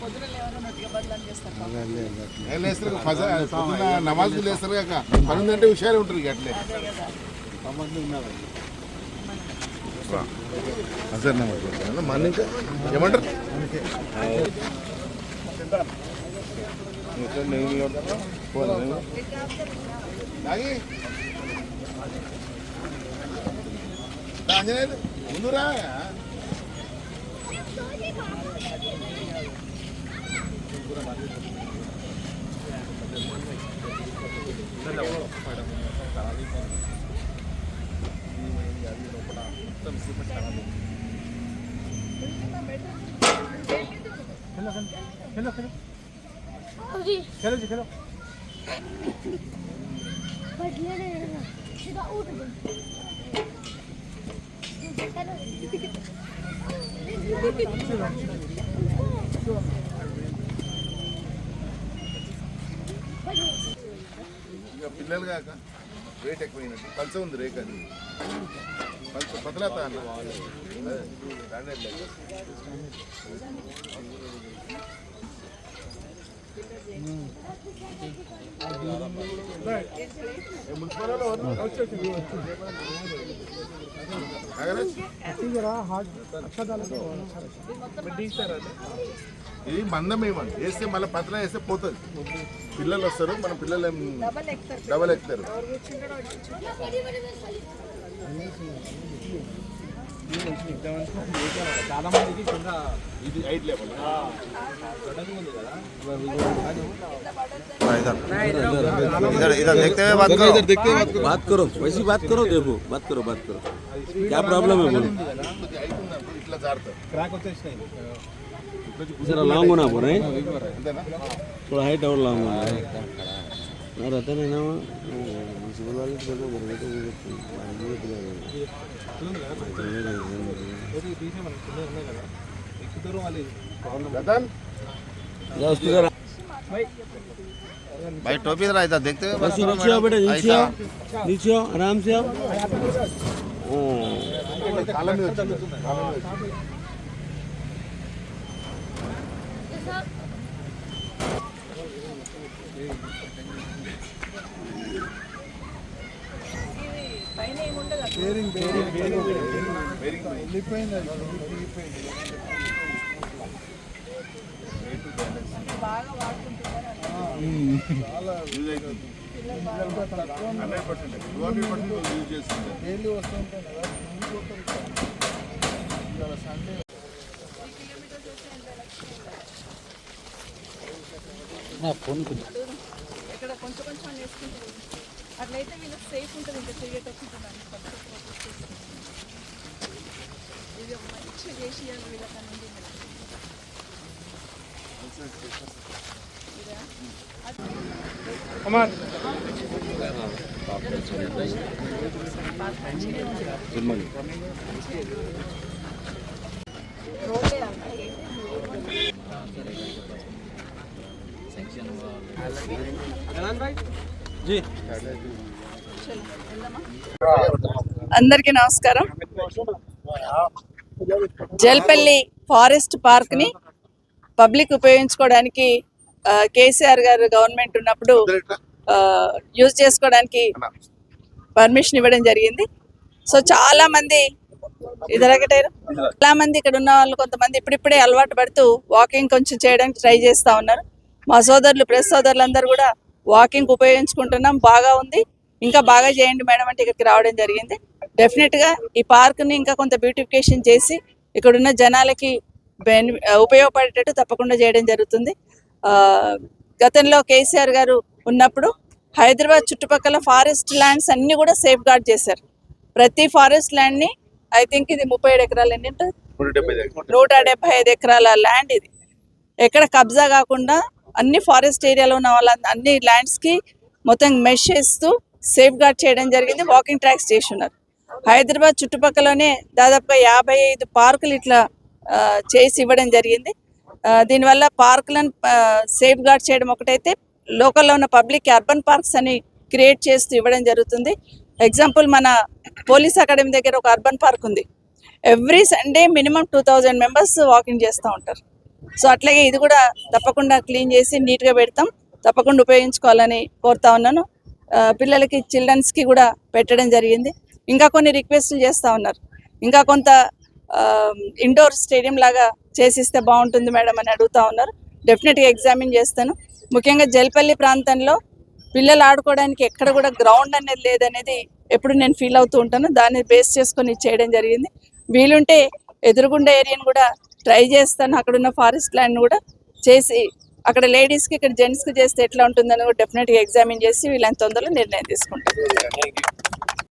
పొద్దున లేస్తారు లేస్తారు కాక పని ఉందంటే హుషారు ఉంటారు అట్లే అదే కదా అసలు మన ఇంకా ఏమంటారు 아니라 오늘아. खेलो खेलो खेलो खेलो खेलो जी खेलो बदले सीधा उठ गए ఇక పిల్లలు కాక రేట్ ఎక్కువైనట్టు. పలస ఉంది రేక్ అది. పలస పతలాత అన్న. ఇది మందం ఏమని వేస్తే మళ్ళీ పతల వేస్తే పోతుంది. పిల్లలు వస్తారు మన పిల్లలు ఏం డబల్ ఎక్కుతారు. చాలా మందికి కింద ఇది హైట్ లెవెల్ इधर इधर देखते हुए बात करो देखते हुए बात करो वैसी बात करो देखो बात करो बात करो क्या प्रॉब्लम है बोलो కొద్దిగా height ఉన్నప్పుడు ఇట్లా జారుతారు క్రాక్ వచ్చేసినాయి जरा लॉन्ग होना बोल रहे हैं అంతేనా थोड़ा हाइट और लॉन्ग होना है ರತನ ಏನವ भाई टोपी इधर आया था देखते हो बस नीचे आओ बेटा नीचे आओ नीचे आओ आराम से आओ ओ काला में काला में బాగా వాడుకుంటున్నారు యూజ్ అవుతుంది hundred percent two hundred percent use చేస్తుంది ఇక్కడ కొంచెం కొంచెం వేసుకుంటారు అట్లయితే వీళ్ళకి సేఫ్ ఉంటుంది ఇంకా తిరిగేటప్పుడు ఇది ఒక మంచి చేసి వీళ్ళకన్నా రోడ్లే అన్న అందరికీ నమస్కారం. జల్పల్లి ఫారెస్ట్ పార్క్ని పబ్లిక్ ఉపయోగించుకోవడానికి కేసీఆర్ గారు గవర్నమెంట్ ఉన్నప్పుడు యూజ్ చేసుకోవడానికి పర్మిషన్ ఇవ్వడం జరిగింది. సో చాలా మంది ఇదరగటారు చాలా మంది ఇక్కడ ఉన్న వాళ్ళు కొంతమంది ఇప్పుడిప్పుడే అలవాటు పడుతూ వాకింగ్ కొంచెం చేయడానికి ట్రై చేస్తా ఉన్నారు. మా సోదరులు ప్రెస్ సోదరులందరూ కూడా వాకింగ్ ఉపయోగించుకుంటున్నాం. బాగా ఉంది. ఇంకా బాగా చేయండి మేడం అంటే ఇక్కడికి రావడం జరిగింది. డెఫినెట్గా ఈ పార్క్ని ఇంకా కొంత బ్యూటిఫికేషన్ చేసి ఇక్కడ ఉన్న జనాలకి బెని ఉపయోగపడేటట్టు తప్పకుండా చేయడం జరుగుతుంది. ఆ, గతంలో కేసీఆర్ గారు ఉన్నప్పుడు హైదరాబాద్ చుట్టుపక్కల ఫారెస్ట్ ల్యాండ్స్ అన్ని కూడా సేఫ్ గార్డ్ చేశారు. ప్రతి ఫారెస్ట్ ల్యాండ్ని ఐ థింక్ ఇది ముప్పై ఏడు ఎకరాలు దగ్గర నూట డెబ్బై ఐదు ఎకరాల ల్యాండ్ ఇది. ఎక్కడ కబ్జా కాకుండా అన్ని ఫారెస్ట్ ఏరియాలో ఉన్న వాళ్ళ అన్ని ల్యాండ్స్కి మొత్తం మెష్ చేస్తూ సేఫ్ గార్డ్ చేయడం జరిగింది. వాకింగ్ ట్రాక్స్ చేసి ఉన్నారు హైదరాబాద్ చుట్టుపక్కలనే దాదాపుగా యాభై ఐదు పార్కులు ఇట్లా ఆ, చేసి ఇవ్వడం జరిగింది. దీనివల్ల పార్కులను సేఫ్ గార్డ్ చేయడం ఒకటైతే లోకల్లో ఉన్న పబ్లిక్ అర్బన్ పార్క్స్ అని క్రియేట్ చేస్తూ ఇవ్వడం జరుగుతుంది. ఎగ్జాంపుల్ మన పోలీస్ అకాడమీ దగ్గర ఒక అర్బన్ పార్క్ ఉంది. Every Sunday minimum two thousand members walking చేస్తూ ఉంటారు. సో అట్లాగే ఇది కూడా తప్పకుండా క్లీన్ చేసి నీట్గా పెడతాం. తప్పకుండా ఉపయోగించుకోవాలని కోరుతా ఉన్నాను. పిల్లలకి చిల్డ్రన్స్కి కూడా పెట్టడం జరిగింది. ఇంకా కొన్ని రిక్వెస్ట్లు చేస్తూ ఉన్నారు. ఇంకా కొంత ఇండోర్ స్టేడియం లాగా చేసిస్తే బాగుంటుంది మేడం అని అడుగుతా ఉన్నారు. డెఫినెట్గా ఎగ్జామిన్ చేస్తాను. ముఖ్యంగా జల్పల్లి ప్రాంతంలో పిల్లలు ఆడుకోవడానికి ఎక్కడ కూడా గ్రౌండ్ అనేది లేదనేది ఎప్పుడు నేను ఫీల్ అవుతూ ఉంటాను. దాన్ని బేస్ చేసుకొని చేయడం జరిగింది. వీలుంటే ఎదురుగుండా ఏరియాని కూడా ట్రై చేస్తాను. అక్కడ ఉన్న ఫారెస్ట్ ల్యాండ్ కూడా చేసి అక్కడ లేడీస్కి ఇక్కడ జెంట్స్కి చేస్తే ఎట్లా ఉంటుందని కూడా డెఫినెట్గా ఎగ్జామిన్ చేసి వీళ్ళని తొందరలో నిర్ణయం తీసుకుంటాను.